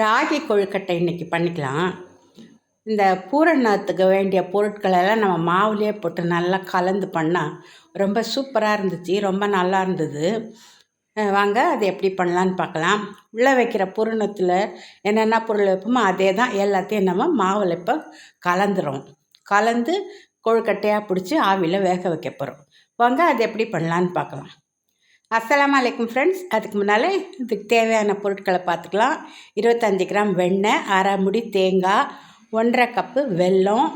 ராகி கொழுக்கட்டை இன்றைக்கி பண்ணிக்கலாம். இந்த பூரணத்துக்கு வேண்டிய பொருட்களெல்லாம் நம்ம மாவுலேயே போட்டு நல்லா கலந்து பண்ணால் ரொம்ப சூப்பராக இருந்துச்சு ரொம்ப நல்லா இருந்தது. வாங்க அது எப்படி பண்ணலான்னு பார்க்கலாம். உள்ளே வைக்கிற பூரணத்தில் என்னென்ன பொருள் வைப்போமோ அதே தான் எல்லாத்தையும் நம்ம மாவில் இப்போ கலந்துரும். கலந்து கொழுக்கட்டையாக பிடிச்சி ஆவியில் வேக வைக்க போகிறோம் வாங்க அது எப்படி பண்ணலான்னு பார்க்கலாம். அஸ்லாம் அலைக்கும் ஃப்ரெண்ட்ஸ் அதுக்கு முன்னால் இதுக்கு தேவையான பொருட்களை பார்த்துக்கலாம். இருபத்தஞ்சி கிராம் வெண்ணெய் அரை முடி தேங்காய் ஒன்றரை கப்பு வெல்லம்.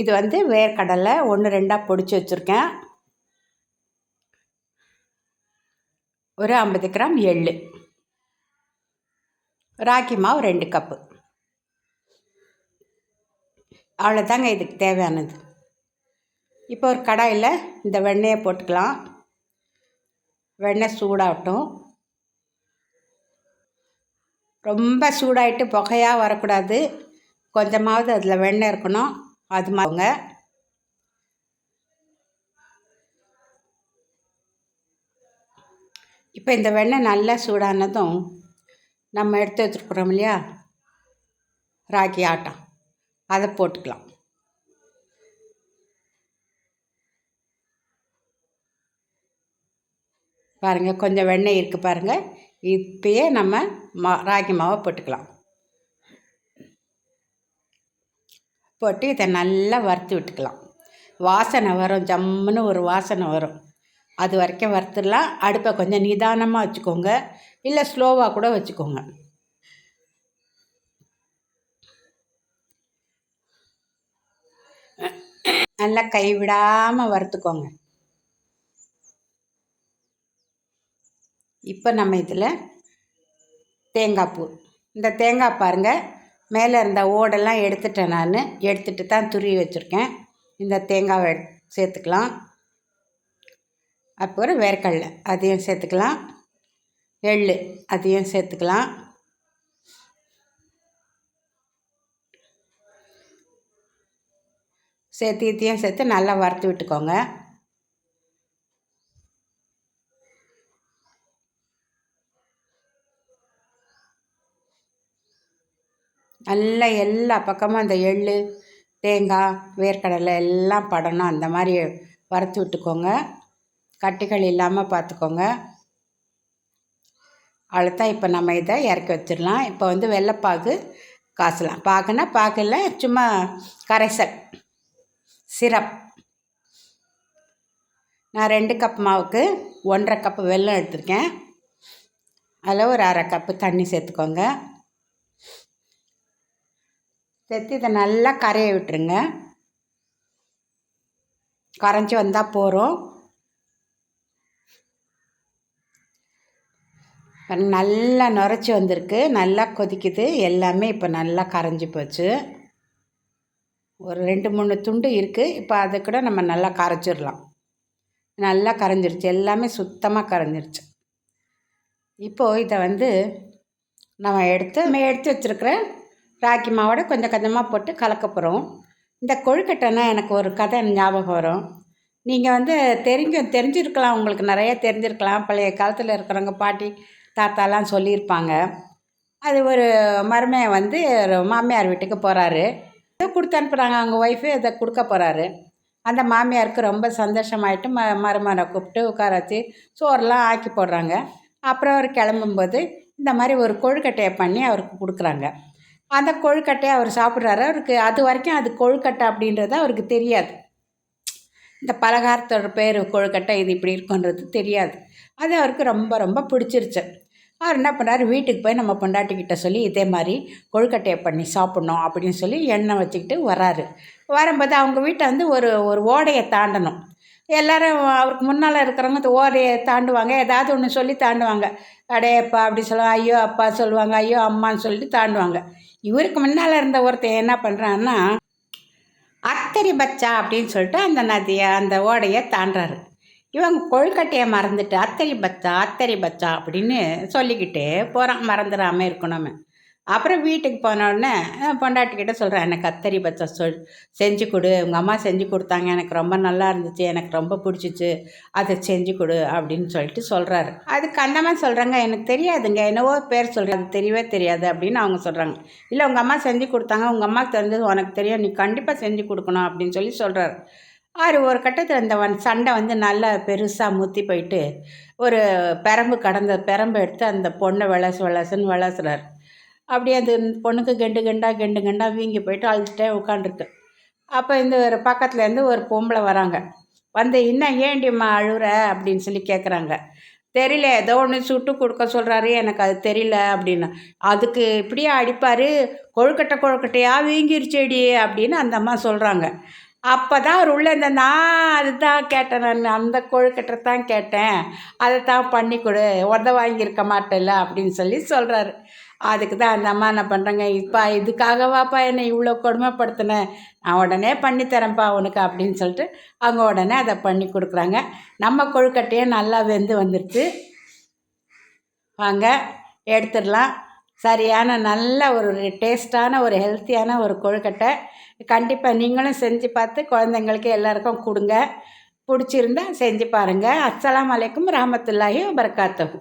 இது வந்து வேர்க்கடலை ஒன்று ரெண்டாக பொடிச்சு வச்சுருக்கேன். ஒரு ஐம்பது கிராம் எள்ளு. ராக்கி மாவு ரெண்டு கப்பு அவ்வளோதாங்க இதுக்கு தேவையானது. இப்போ ஒரு கடாயில் இந்த வெண்ணெயை போட்டுக்கலாம். வெண்ணெய் சூடாகட்டும். ரொம்ப சூடாயிட்டு புகையாக வரக்கூடாது. கொஞ்சமாவது அதில் வெண்ணெய் இருக்கணும். அது மாதிரிங்க இப்போ இந்த வெண்ணெய் நல்லா சூடானதும் நம்ம எடுத்து வச்சுருக்குறோம் இல்லையா? ராகி ஆட்டம். அதை போட்டுக்கலாம். பாருங்கள் கொஞ்சம் வெண்ணெய் இருக்குது பாருங்கள் இப்பயே நம்ம மா ராகி மாவை போட்டுக்கலாம். போட்டு இதை நல்லா வறுத்து விட்டுக்கலாம். வாசனை வரும் ஜம்முன்னு ஒரு வாசனை வரும். அது வரைக்கும் வறுத்துடலாம். அடுப்பை கொஞ்சம் நிதானமாக வச்சுக்கோங்க. இல்லை ஸ்லோவாக கூட வச்சுக்கோங்க. நல்லா கைவிடாமல் வறுத்துக்கோங்க. இப்போ நம்ம இதில் தேங்காய் பூ. இந்த தேங்காய் பாருங்கள் மேலே இருந்த ஓடெல்லாம் எடுத்துட்டேன் நான். எடுத்துட்டு தான் துருவி வச்சுருக்கேன். இந்த தேங்காவை எடு சேர்த்துக்கலாம். அப்புறம் வேர்க்கடலை அதையும் சேர்த்துக்கலாம். எள் அதையும் சேர்த்துக்கலாம். சேர்த்து இதையும் சேர்த்து நல்லா வறுத்து விட்டுக்கோங்க. நல்லா எல்லா பக்கமும் அந்த எள் தேங்காய் வேர்க்கடலை எல்லாம் படணும். அந்த மாதிரி வறுத்து விட்டுக்கோங்க. கட்டிகள் இல்லாமல் பார்த்துக்கோங்க. அவ்வளோதான் இப்போ நம்ம இதை இறக்கி வச்சிடலாம். இப்போ வந்து வெள்ளைப்பாகு காசலாம் பாகுனா பாகில் சும்மா கரைசல் சிரப். நான் ரெண்டு கப் மாவுக்கு ஒன்றரை கப்பு வெல்லம் எடுத்திருக்கேன். அதில் ஒரு அரை கப்பு தண்ணி சேர்த்துக்கோங்க. சேர்த்து இதை நல்லா கரைய விட்டுருங்க. கரைஞ்சி வந்தால் போகிறோம் நல்லா நுரைச்சி வந்திருக்கு. நல்லா கொதிக்குது. எல்லாமே இப்போ நல்லா கரைஞ்சி போச்சு. ஒரு ரெண்டு மூணு துண்டு இருக்குது இப்போ அதை கூட நம்ம நல்லா கரைச்சிடலாம். நல்லா கரைஞ்சிருச்சு. எல்லாமே சுத்தமாக கரைஞ்சிருச்சு. இப்போது இதை வந்து நம்ம எடுத்து நம்ம எடுத்து வச்சுருக்கிற ராக்கி மாவோட கொஞ்சம் கொஞ்சமாக போட்டு கலக்க போகிறோம் இந்த கொழுக்கட்டைனா எனக்கு ஒரு கதை ஞாபகம் வரும். நீங்கள் வந்து தெரிஞ்ச தெரிஞ்சிருக்கலாம் உங்களுக்கு நிறைய தெரிஞ்சிருக்கலாம். பழைய காலத்தில் இருக்கிறவங்க பாட்டி தாத்தாலாம் சொல்லியிருப்பாங்க. அது ஒரு மருமையை வந்து ஒரு மாமியார் வீட்டுக்கு போகிறாரு இதை கொடுத்து அனுப்புகிறாங்க அவங்க ஒய்ஃபு இதை கொடுக்க போகிறாரு அந்த மாமியாருக்கு ரொம்ப சந்தோஷமாயிட்டு ம மருமனை கூப்பிட்டு உட்கார வச்சு சோறெல்லாம் ஆக்கி போடுறாங்க. அப்புறம் அவர் கிளம்பும்போது இந்த மாதிரி ஒரு கொழுக்கட்டையை பண்ணி அவருக்கு கொடுக்குறாங்க. அந்த கொழுக்கட்டையை அவர் சாப்பிட்றாரு. அவருக்கு அது வரைக்கும் அது கொழுக்கட்டை அப்படின்றது அவருக்கு தெரியாது. இந்த பலகாரத்தோட பேர் கொழுக்கட்டை இது இப்படி இருக்குன்றது தெரியாது. அது அவருக்கு ரொம்ப ரொம்ப பிடிச்சிருச்சு. அவர் என்ன பண்ணார்? வீட்டுக்கு போய் நம்ம பொண்டாட்டிக்கிட்ட சொல்லி இதே மாதிரி கொழுக்கட்டையை பண்ணி சாப்பிட்ணும் அப்படின்னு சொல்லி எண்ணெய் வச்சுக்கிட்டு வராரு. வரும்போது அவங்க வீட்டை வந்து ஒரு ஒரு ஓடையை தாண்டணும். எல்லோரும் அவருக்கு முன்னால் இருக்கிறவங்க இந்த தாண்டுவாங்க. ஏதாவது ஒன்று சொல்லி தாண்டுவாங்க. அடையப்பா அப்படி சொல்லுவாங்க ஐயோ அப்பா சொல்லுவாங்க ஐயோ அம்மான்னு சொல்லிட்டு தாண்டுவாங்க. இவருக்கு முன்னால் இருந்த ஒருத்தன் என்ன பண்ணுறான்னா அத்தரி பச்சா அப்படின்னு சொல்லிட்டு அந்த நதியை அந்த ஓடையை தாண்டுறாரு. இவங்க கொழுக்கட்டையை மறந்துட்டு அத்தரி பச்சா அத்தரி பச்சா அப்படின்னு சொல்லிக்கிட்டே போகிறான் மறந்துடாமல் இருக்கணுமே அப்புறம் வீட்டுக்கு போனோடனே பொண்டாட்டிக்கிட்ட சொல்கிறேன் எனக்கு கத்தரி பச்சை சொல் செஞ்சு கொடு. உங்கள் அம்மா செஞ்சு கொடுத்தாங்க. எனக்கு ரொம்ப நல்லா இருந்துச்சு. எனக்கு ரொம்ப பிடிச்சிச்சு. அதை செஞ்சு கொடு அப்படின்னு சொல்லிட்டு சொல்கிறாரு அதுக்கு அந்த சொல்கிறாங்க எனக்கு தெரியாதுங்க. என்னவோ பேர் சொல்கிறேன் அது தெரியவே தெரியாது அப்படின்னு அவங்க சொல்கிறாங்க இல்லை உங்கள் அம்மா செஞ்சு கொடுத்தாங்க. உங்கள் அம்மாவுக்கு தெரிஞ்சது உனக்கு தெரியும். நீ கண்டிப்பாக செஞ்சு கொடுக்கணும் அப்படின்னு சொல்லி சொல்கிறாரு ஆறு ஒரு கட்டத்தில் இந்த வன் சண்டை வந்து நல்லா பெருசாக முத்தி போயிட்டு ஒரு பெரம்பு கடந்த பெரம்பு எடுத்து அந்த பொண்ணை விளசு விளசுன்னு விளாசுறாரு. அப்படியே அந்த பொண்ணுக்கு கெண்டு கெண்டா கெண்டு கெண்டா வீங்கி போயிட்டு அழுதுகிட்டே உட்காந்துருக்கு. அப்போ இந்த ஒரு பக்கத்துலேருந்து ஒரு பொம்பளை வராங்க. வந்து இன்னும் ஏண்டிம்மா அழுகுற அப்படின்னு சொல்லி கேட்குறாங்க. தெரியல ஏதோ ஒன்று சுட்டு கொடுக்க சொல்கிறாரு எனக்கு அது தெரியல அப்படின்னு. அதுக்கு இப்படியே அடிப்பார்? கொழுக்கட்டை கொழுக்கட்டையாக வீங்கிருச்செடி அப்படின்னு அந்த அம்மா சொல்கிறாங்க அப்போ தான் அவர் உள்ளே இந்த நான் அதுதான் கேட்டேன் நான் அந்த கொழுக்கட்டை தான் கேட்டேன். அதை தான் பண்ணி கொடு. உத வாங்கியிருக்க மாட்டேல்ல அப்படின்னு சொல்லி சொல்கிறாரு அதுக்கு தான் அந்த அம்மா என்ன பண்ணுறேங்க இப்போ இதுக்காகவாப்பா என்னை இவ்வளோ கொடுமைப்படுத்தினேன் நான் உடனே பண்ணித்தரேன்ப்பா உனக்கு அப்படின்னு சொல்லிட்டு அவங்க உடனே அதை பண்ணி கொடுக்குறாங்க. நம்ம கொழுக்கட்டையே நல்லா வெந்து வந்துடுச்சு வாங்க எடுத்துடலாம். சரியான நல்ல ஒரு டேஸ்ட்டான ஒரு ஹெல்த்தியான ஒரு கொழுக்கட்டை. கண்டிப்பாக நீங்களும் செஞ்சு பார்த்து குழந்தைங்களுக்கு எல்லாருக்கும் கொடுங்க. பிடிச்சிருந்தா செஞ்சு பாருங்கள் அஸ்லாம் அலைக்கும் ரஹமத்துல்லாஹி வபரகாத்துஹு.